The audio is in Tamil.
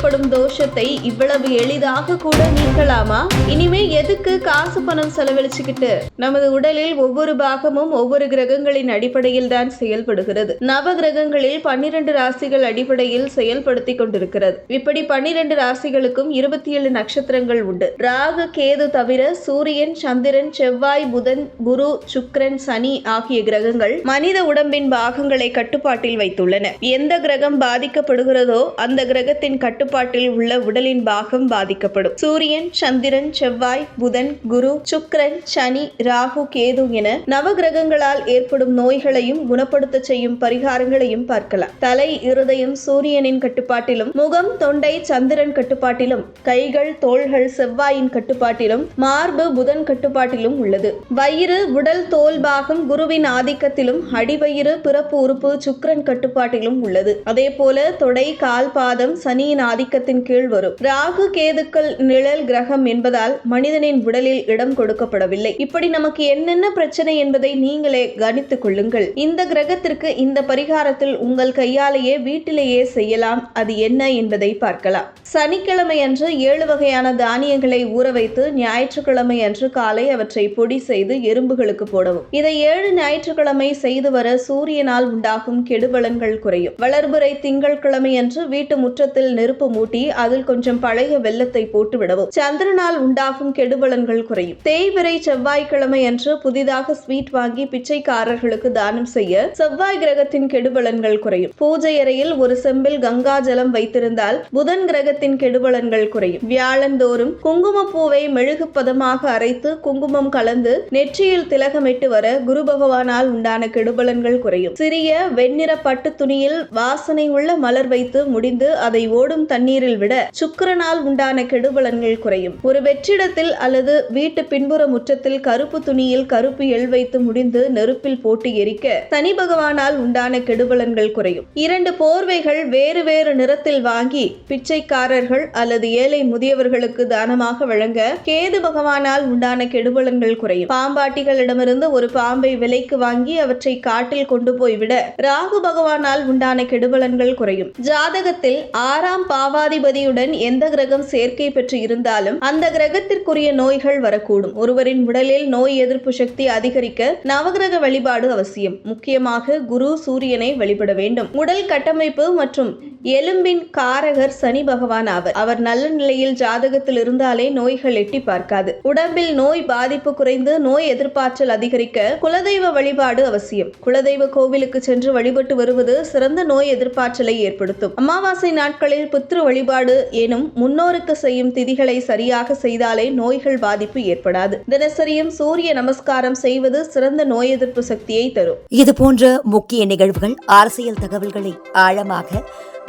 ஏற்படும் தோஷத்தை இவ்வளவு எளிதாக கூட நீக்கலாமா? இனிமே எதுக்கு காசு பணம் செலவழிச்சுக்கிட்டு? நமது உடலில் ஒவ்வொரு பாகமும் ஒவ்வொரு கிரகங்களின் அடிப்படையில் தான் செயல்படுகிறது. நவ கிரகங்களில் பன்னிரண்டு ராசிகள் அடிப்படையில் செயல்படுத்தி கொண்டிருக்கிறது. இப்படி பன்னிரண்டு ராசிகளுக்கும் இருபத்தி ஏழு நட்சத்திரங்கள் உண்டு. ராகு கேது தவிர சூரியன் சந்திரன் செவ்வாய் புதன் குரு சுக்கிரன் சனி ஆகிய கிரகங்கள் மனித உடம்பின் பாகங்களை கட்டுப்பாட்டில் வைத்துள்ளன. எந்த கிரகம் பாதிக்கப்படுகிறதோ அந்த கிரகத்தின் கட்டுப்பாடு கட்டுப்பாட்டில் உள்ள உடலின் பாகம் பாதிக்கப்படும். சூரியன் சந்திரன் செவ்வாய் புதன் குரு சுக்கிரன் சனி ராகு கேது என நவகிரகங்களால் ஏற்படும் நோய்களையும் குணப்படுத்த செய்யும் பரிகாரங்களையும் பார்க்கலாம். தலை இருதயம் சூரியனின் கட்டுப்பாட்டிலும் முகம் தொண்டை சந்திரன் கட்டுப்பாட்டிலும் கைகள் தோள்கள் செவ்வாயின் கட்டுப்பாட்டிலும் மார்பு புதன் கட்டுப்பாட்டிலும் உள்ளது. வயிறு உடல் தோல் பாகம் குருவின் ஆதிக்கத்திலும் அடிவயிறு பிறப்பு உறுப்பு சுக்கிரன் கட்டுப்பாட்டிலும் உள்ளது. அதே போல தொடை கால் பாதம் சனியின் ஆதிக்கத்தின் கீழ் வரும். ராகு கேதுக்கள் நிழல் கிரகம் என்பதால் மனிதனின் உடலில் இடம் கொடுக்கப்படவில்லை. இப்படி நமக்கு என்னென்ன பிரச்சனை என்பதை நீங்களே கணித்துக் கொள்ளுங்கள். இந்த கிரகத்திற்கு இந்த பரிகாரத்தில் உங்கள் கையாலேயே வீட்டிலேயே செய்யலாம். அது என்ன என்பதை பார்க்கலாம். சனிக்கிழமை அன்று ஏழு வகையான தானியங்களை ஊற வைத்து ஞாயிற்றுக்கிழமை அன்று காலை அவற்றை பொடி செய்து எறும்புகளுக்கு போடவும். இதை ஏழு ஞாயிற்றுக்கிழமை செய்து வர சூரியனால் உண்டாகும் கெடுபலன்கள் குறையும். வளர்புரை திங்கள் கிழமை அன்று வீட்டு முற்றத்தில் நெருப்பு மூட்டி அதில் கொஞ்சம் பழைய வெள்ளத்தை போட்டு விடவும் சந்திரனால் உண்டாகும் கெடுபலன்கள் குறையும். தேய்விரை செவ்வாய்க்கிழமை அன்று புதிதாக ஸ்வீட் வாங்கி பிச்சைக்காரர்களுக்கு தானம் செய்ய செவ்வாய் கிரகத்தின் கெடுபலன்கள் குறையும். பூஜை அறையில் ஒரு செம்பில் கங்கா ஜலம் வைத்திருந்தால் புதன் கிரகத்தின் கெடுபலன்கள் குறையும். வியாழந்தோறும் குங்குமப்பூவை மெழுகு பதமாக அரைத்து குங்குமம் கலந்து நெற்றியில் திலகமிட்டு வர குரு பகவானால் உண்டான கெடுபலன்கள் குறையும். சிறிய வெண்ணிற பட்டு துணியில் வாசனை உள்ள மலர் வைத்து முடிந்து அதை ஓடும் தன் தண்ணீரில் விட சுக்கரனால் உண்டான கெடுபலன்கள் குறையும். ஒரு வெற்றிடத்தில் அல்லது வீட்டு பின்புற முற்றத்தில் கருப்பு துணியில் கருப்பு எள் வைத்து முடிந்து நெருப்பில் போட்டு எரிக்க சனி பகவானால் உண்டான கெடுபலன்கள் குறையும். இரண்டு போர்வைகள் வேறு வேறு நிறத்தில் வாங்கி பிச்சைக்காரர்கள் அல்லது ஏழை முதியவர்களுக்கு தானமாக வழங்க கேது பகவானால் உண்டான கெடுபலன்கள் குறையும். பாம்பாட்டிகளிடமிருந்து ஒரு பாம்பை விலைக்கு வாங்கி அவற்றை காட்டில் கொண்டு போய்விட ராகு பகவானால் உண்டான கெடுபலன்கள் குறையும். ஜாதகத்தில் ஆறாம் பா பாவாதிபதியுடன் எந்த கிரகம் சேர்க்கை பெற்று இருந்தாலும் அந்த கிரகத்திற்குரிய நோய்கள் வரக்கூடும். ஒருவரின் உடலில் நோய் எதிர்ப்பு சக்தி அதிகரிக்க நவகிரக வழிபாடு அவசியம். முக்கியமாக குரு சூரியனை வழிபட வேண்டும். உடல் கட்டமைப்பு மற்றும் எலும்பின் காரகர் சனி பகவான் ஆவர். அவர் நல்ல நிலையில் ஜாதகத்தில் இருந்தாலே நோய்கள் எட்டி பார்க்காது. உடம்பில் நோய் பாதிப்பு குறைந்து நோய் எதிர்ப்பாற்றல் அதிகரிக்க குலதெய்வ வழிபாடு அவசியம். குலதெய்வ கோவிலுக்கு சென்று வழிபட்டு வருவது சிறந்த நோய் எதிர்ப்பாற்றலை ஏற்படுத்தும். அமாவாசை நாட்களில் புத்திரு வழிபாடு எனும் முன்னோருக்கு செய்யும் திதிகளை சரியாக செய்தாலே நோய்கள் பாதிப்பு ஏற்படாது. தினசரியும் சூரிய நமஸ்காரம் செய்வது சிறந்த நோய் எதிர்ப்பு சக்தியை தரும். இது போன்ற முக்கிய நிகழ்வுகள் அரசியல் தகவல்களை ஆழமாக